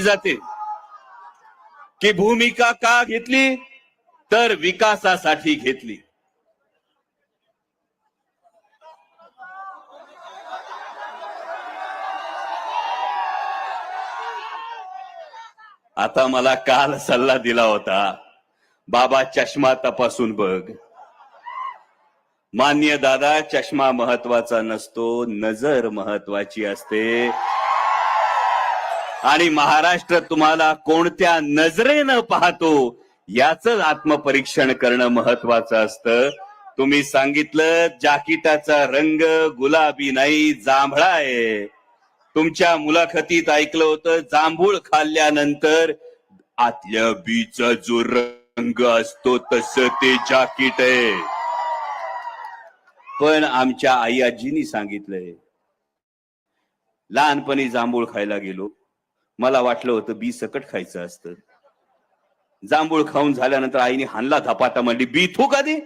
जाते. की भूमिका का घेतली? तर विकासासाठी घेतली. आता मला काल सल्ला दिला होता बाबा चष्मा तपासून बघ. मान्य दादा चष्मा महत्त्वाचा नसतो नजर महत्वाची असते. आणि महाराष्ट्र तुम्हाला कोणत्या नजरेनं पाहतो याच आत्मपरीक्षण करणं महत्वाचं असतं. तुम्ही सांगितलं जाकिटाचा रंग गुलाबी नाही जांभळा आहे. तुमच्या मुलाखतीत ऐकलं होतं जांभूळ खाल्ल्यानंतर आतल्या बीचा जो रंग असतो तस ते जाकीट आहे. पण आमच्या आई आजीनी सांगितलंय लहानपणी जांभूळ खायला गेलो. मला वाटलं होतं बी सकट खायचं असतं. जांभूळ खाऊन झाल्यानंतर आईने हानला धपाटा म्हणली बी थू का दे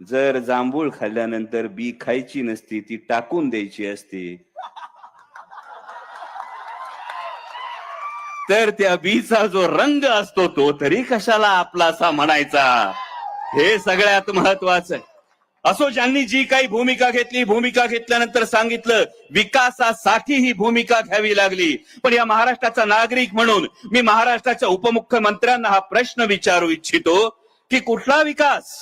जर जांभूळ खाल्ल्यानंतर बी खायची नसती ती टाकून द्यायची असती. तर त्या बीचा जो रंग असतो तो तरी कशाला आपलासा म्हणायचा? हे सगळ्यात महत्वाचं आहे. असो ज्यांनी जी काही भूमिका घेतली भूमिका घेतल्यानंतर सांगितलं विकासासाठी ही भूमिका घ्यावी लागली. पण या महाराष्ट्राचा नागरिक म्हणून मी महाराष्ट्राच्या उपमुख्यमंत्र्यांना हा प्रश्न विचारू इच्छितो की कुठला विकास